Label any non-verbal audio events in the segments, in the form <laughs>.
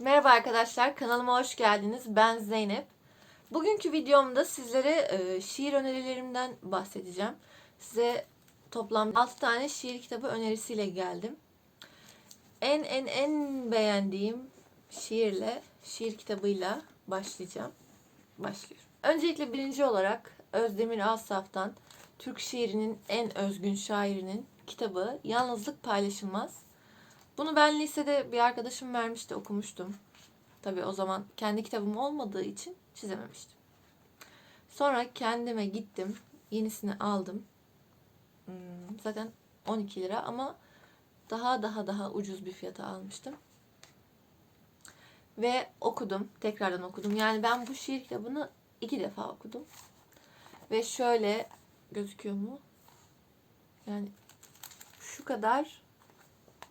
Merhaba arkadaşlar, kanalıma hoş geldiniz. Ben Zeynep. Bugünkü videomda sizlere e, şiir önerilerimden bahsedeceğim. Size toplam 6 tane şiir kitabı önerisiyle geldim. En en en beğendiğim şiirle, şiir kitabıyla başlayacağım. Başlıyorum. Öncelikle birinci olarak Özdemir Asaf'tan Türk şiirinin en özgün şairinin kitabı Yalnızlık Paylaşılmaz. Bunu ben lisede bir arkadaşım vermişti okumuştum. Tabii o zaman kendi kitabım olmadığı için çizememiştim. Sonra kendime gittim. Yenisini aldım. Hmm, Zaten 12 lira ama daha daha daha ucuz bir fiyata almıştım. Ve okudum. Tekrardan okudum. Yani ben bu şiir kitabını iki defa okudum. Ve şöyle gözüküyor mu? Yani şu kadar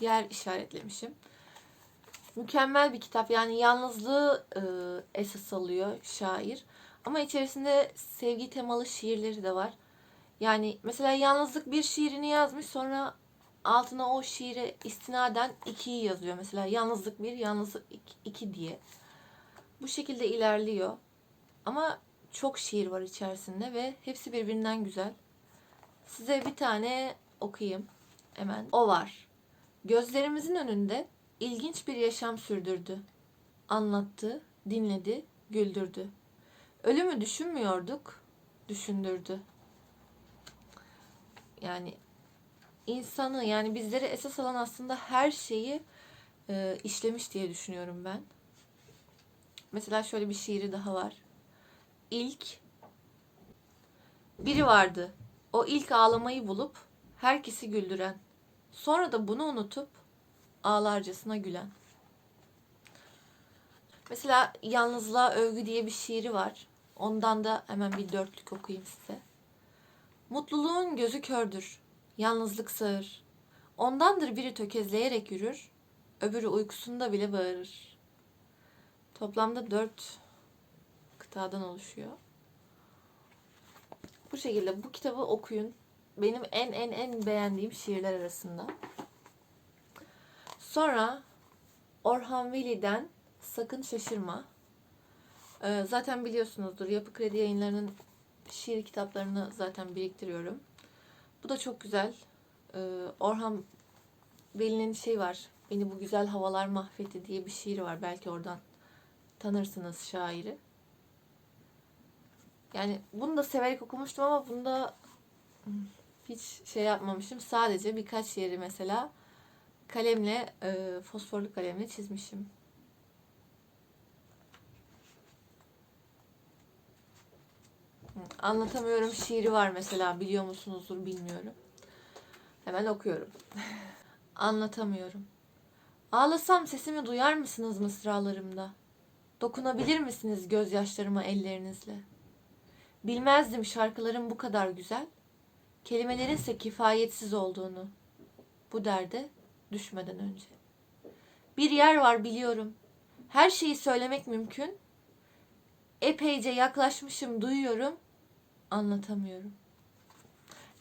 yer işaretlemişim. Mükemmel bir kitap. Yani yalnızlığı e, esas alıyor şair. Ama içerisinde sevgi temalı şiirleri de var. Yani mesela yalnızlık bir şiirini yazmış sonra altına o şiire istinaden ikiyi yazıyor. Mesela yalnızlık bir, yalnızlık iki, iki diye. Bu şekilde ilerliyor. Ama çok şiir var içerisinde ve hepsi birbirinden güzel. Size bir tane okuyayım. Hemen. O var. Gözlerimizin önünde ilginç bir yaşam sürdürdü. Anlattı, dinledi, güldürdü. Ölümü düşünmüyorduk, düşündürdü. Yani insanı yani bizleri esas alan aslında her şeyi e, işlemiş diye düşünüyorum ben. Mesela şöyle bir şiiri daha var. İlk biri vardı. O ilk ağlamayı bulup herkesi güldüren. Sonra da bunu unutup ağlarcasına gülen. Mesela Yalnızlığa Övgü diye bir şiiri var. Ondan da hemen bir dörtlük okuyayım size. Mutluluğun gözü kördür, yalnızlık sağır. Ondandır biri tökezleyerek yürür, öbürü uykusunda bile bağırır. Toplamda dört kıtadan oluşuyor. Bu şekilde bu kitabı okuyun. Benim en en en beğendiğim şiirler arasında. Sonra Orhan Veli'den Sakın Şaşırma. Ee, zaten biliyorsunuzdur Yapı Kredi Yayınları'nın şiir kitaplarını zaten biriktiriyorum. Bu da çok güzel. Ee, Orhan Veli'nin şey var. Beni bu güzel havalar mahvetti diye bir şiiri var. Belki oradan tanırsınız şairi. Yani bunu da severek okumuştum ama bunda hiç şey yapmamışım. Sadece birkaç yeri mesela kalemle, e, fosforlu kalemle çizmişim. Anlatamıyorum şiiri var mesela biliyor musunuzdur bilmiyorum. Hemen okuyorum. <laughs> Anlatamıyorum. Ağlasam sesimi duyar mısınız mısralarımda? Dokunabilir misiniz gözyaşlarıma ellerinizle? Bilmezdim şarkıların bu kadar güzel, kelimelerinse kifayetsiz olduğunu. Bu derde düşmeden önce. Bir yer var biliyorum. Her şeyi söylemek mümkün. Epeyce yaklaşmışım duyuyorum. Anlatamıyorum.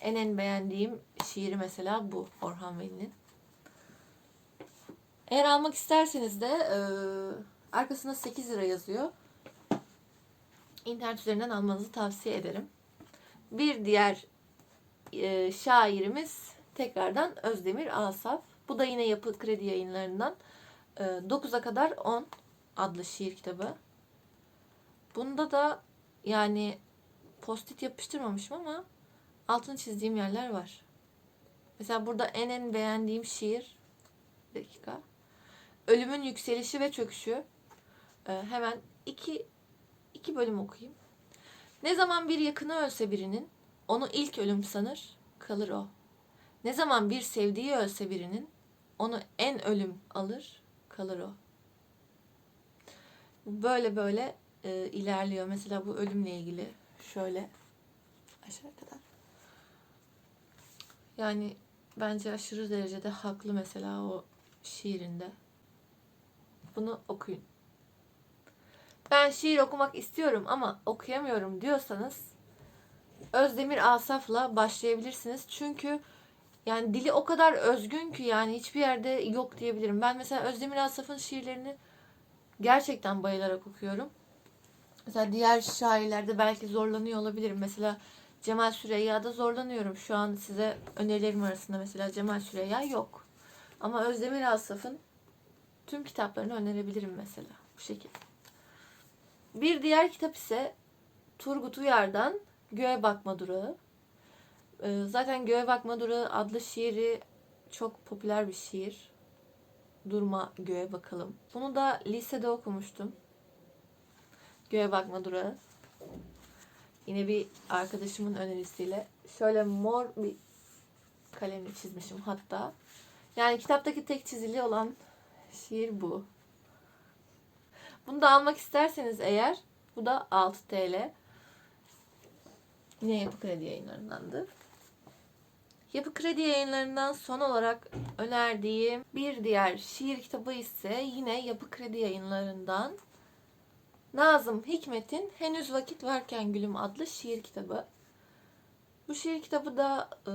En en beğendiğim şiiri mesela bu Orhan Veli'nin. Eğer almak isterseniz de e, arkasında 8 lira yazıyor. İnternet üzerinden almanızı tavsiye ederim. Bir diğer e, şairimiz tekrardan Özdemir Asaf. Bu da yine Yapı Kredi yayınlarından. E, 9'a kadar 10 adlı şiir kitabı. Bunda da yani postit yapıştırmamışım ama altını çizdiğim yerler var. Mesela burada en en beğendiğim şiir bir dakika. Ölümün yükselişi ve çöküşü. E, hemen iki iki bölüm okuyayım. Ne zaman bir yakını ölse birinin, onu ilk ölüm sanır, kalır o. Ne zaman bir sevdiği ölse birinin, onu en ölüm alır, kalır o. Böyle böyle e, ilerliyor. Mesela bu ölümle ilgili şöyle aşağı kadar. Yani bence aşırı derecede haklı mesela o şiirinde. Bunu okuyun. Ben şiir okumak istiyorum ama okuyamıyorum diyorsanız Özdemir Asaf'la başlayabilirsiniz. Çünkü yani dili o kadar özgün ki yani hiçbir yerde yok diyebilirim. Ben mesela Özdemir Asaf'ın şiirlerini gerçekten bayılarak okuyorum. Mesela diğer şairlerde belki zorlanıyor olabilirim. Mesela Cemal Süreyya'da zorlanıyorum. Şu an size önerilerim arasında mesela Cemal Süreyya yok. Ama Özdemir Asaf'ın tüm kitaplarını önerebilirim mesela. Bu şekilde. Bir diğer kitap ise Turgut Uyar'dan Göğe Bakma Durağı. Ee, Zaten Göğe Bakma Durağı adlı şiiri çok popüler bir şiir. Durma göğe bakalım. Bunu da lisede okumuştum. Göğe bakma durağı. Yine bir arkadaşımın önerisiyle. Şöyle mor bir kalemle çizmişim hatta. Yani kitaptaki tek çizili olan şiir bu. Bunu da almak isterseniz eğer bu da 6 TL. Yine Yapı Kredi yayınlarındandı. Yapı Kredi yayınlarından son olarak önerdiğim bir diğer şiir kitabı ise yine Yapı Kredi yayınlarından Nazım Hikmet'in Henüz Vakit Varken Gülüm adlı şiir kitabı. Bu şiir kitabı da e,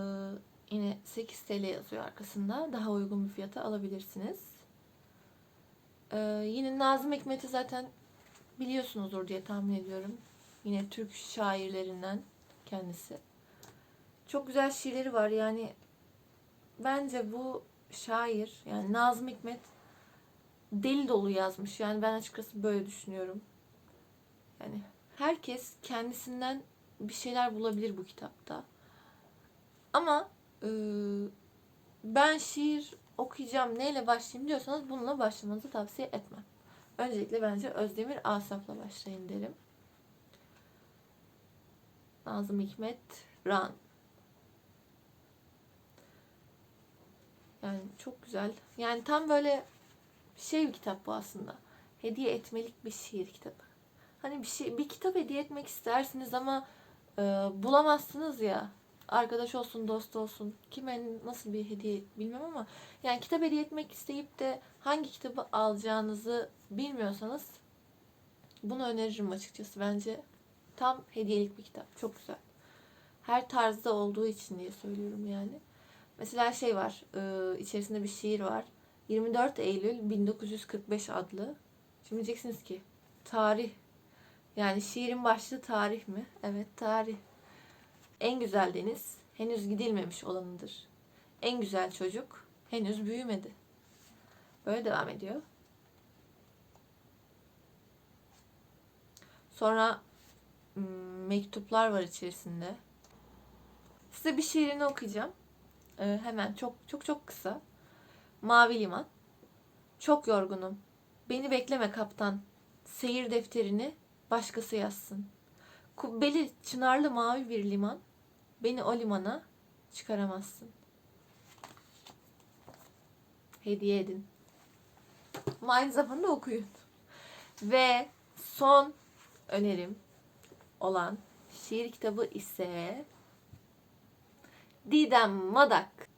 yine 8 TL yazıyor arkasında. Daha uygun bir fiyata alabilirsiniz. E, yine Nazım Hikmet'i zaten biliyorsunuzdur diye tahmin ediyorum. Yine Türk şairlerinden kendisi. Çok güzel şiirleri var. Yani bence bu şair yani Nazım Hikmet deli dolu yazmış. Yani ben açıkçası böyle düşünüyorum. Yani herkes kendisinden bir şeyler bulabilir bu kitapta. Ama e, ben şiir okuyacağım neyle başlayayım diyorsanız bununla başlamanızı tavsiye etmem. Öncelikle bence Özdemir Asaf'la başlayın derim. Nazım Hikmet Ran. Yani çok güzel. Yani tam böyle şey bir kitap bu aslında. Hediye etmelik bir şiir kitabı. Hani bir şey bir kitap hediye etmek istersiniz ama e, bulamazsınız ya. Arkadaş olsun, dost olsun. Kime nasıl bir hediye bilmem ama yani kitap hediye etmek isteyip de hangi kitabı alacağınızı bilmiyorsanız bunu öneririm açıkçası. Bence tam hediyelik bir kitap. Çok güzel. Her tarzda olduğu için diye söylüyorum yani. Mesela şey var, e, içerisinde bir şiir var. 24 Eylül 1945 adlı. Şimdi diyeceksiniz ki tarih. Yani şiirin başlığı tarih mi? Evet tarih. En güzel deniz henüz gidilmemiş olanıdır. En güzel çocuk henüz büyümedi. Böyle devam ediyor. Sonra mektuplar var içerisinde. Size bir şiirini okuyacağım. Ee, hemen çok çok çok kısa. Mavi liman. Çok yorgunum. Beni bekleme kaptan. Seyir defterini başkası yazsın. Kubbeli, çınarlı mavi bir liman. Beni o limana çıkaramazsın. Hediye edin. Ama aynı zamanda okuyun. Ve son önerim olan şiir kitabı ise Didem Madak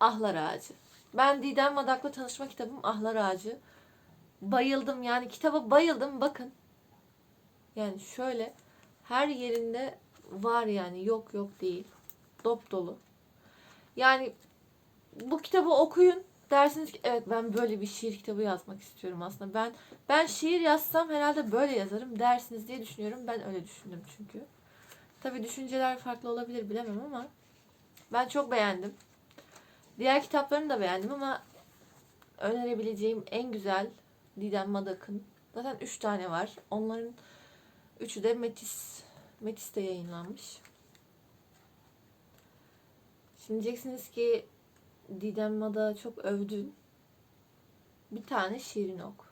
Ahlar Ağacı. Ben Didem Madak'la tanışma kitabım Ahlar Ağacı. Bayıldım yani kitaba bayıldım bakın. Yani şöyle her yerinde var yani yok yok değil. Dop dolu. Yani bu kitabı okuyun dersiniz ki evet ben böyle bir şiir kitabı yazmak istiyorum aslında. Ben ben şiir yazsam herhalde böyle yazarım dersiniz diye düşünüyorum. Ben öyle düşündüm çünkü. Tabii düşünceler farklı olabilir bilemem ama ben çok beğendim. Diğer kitaplarını da beğendim ama önerebileceğim en güzel Didem Madak'ın. Zaten 3 tane var. Onların üçü de Metis. Metis'te yayınlanmış. Şimdi diyeceksiniz ki Didem Madak'ı çok övdün. Bir tane şiirini oku.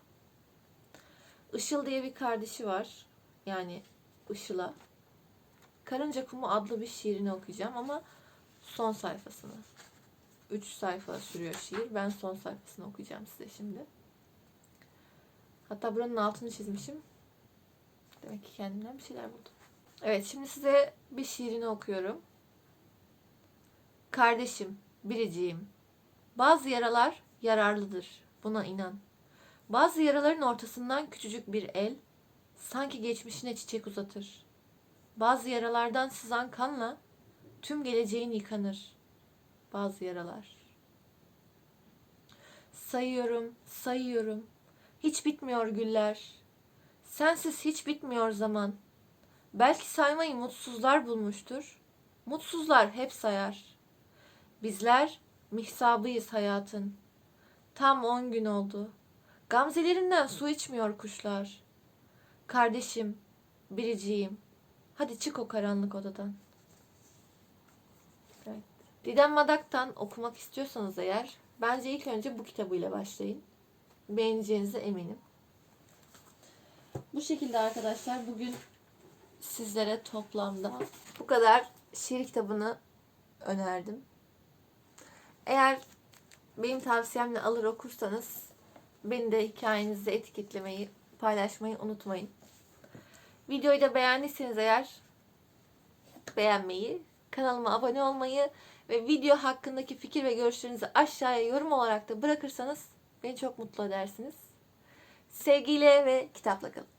Işıl diye bir kardeşi var. Yani Işıl'a. Karınca Kumu adlı bir şiirini okuyacağım ama son sayfasını. 3 sayfa sürüyor şiir. Ben son sayfasını okuyacağım size şimdi. Hatta buranın altını çizmişim. Demek ki kendimden bir şeyler buldum. Evet şimdi size bir şiirini okuyorum. Kardeşim, biriciğim. Bazı yaralar yararlıdır. Buna inan. Bazı yaraların ortasından küçücük bir el sanki geçmişine çiçek uzatır. Bazı yaralardan sızan kanla tüm geleceğin yıkanır. Bazı yaralar. Sayıyorum, sayıyorum. Hiç bitmiyor güller. Sensiz hiç bitmiyor zaman. Belki saymayı mutsuzlar bulmuştur. Mutsuzlar hep sayar. Bizler mihsabıyız hayatın. Tam on gün oldu. Gamzelerinden su içmiyor kuşlar. Kardeşim, biriciğim. Hadi çık o karanlık odadan. Evet. Didem Madak'tan okumak istiyorsanız eğer bence ilk önce bu kitabıyla başlayın. Beğeneceğinize eminim. Bu şekilde arkadaşlar bugün sizlere toplamda bu kadar şiir kitabını önerdim. Eğer benim tavsiyemle alır okursanız beni de hikayenizde etiketlemeyi, paylaşmayı unutmayın. Videoyu da beğendiyseniz eğer beğenmeyi, kanalıma abone olmayı ve video hakkındaki fikir ve görüşlerinizi aşağıya yorum olarak da bırakırsanız beni çok mutlu edersiniz. Sevgiyle ve kitapla kalın.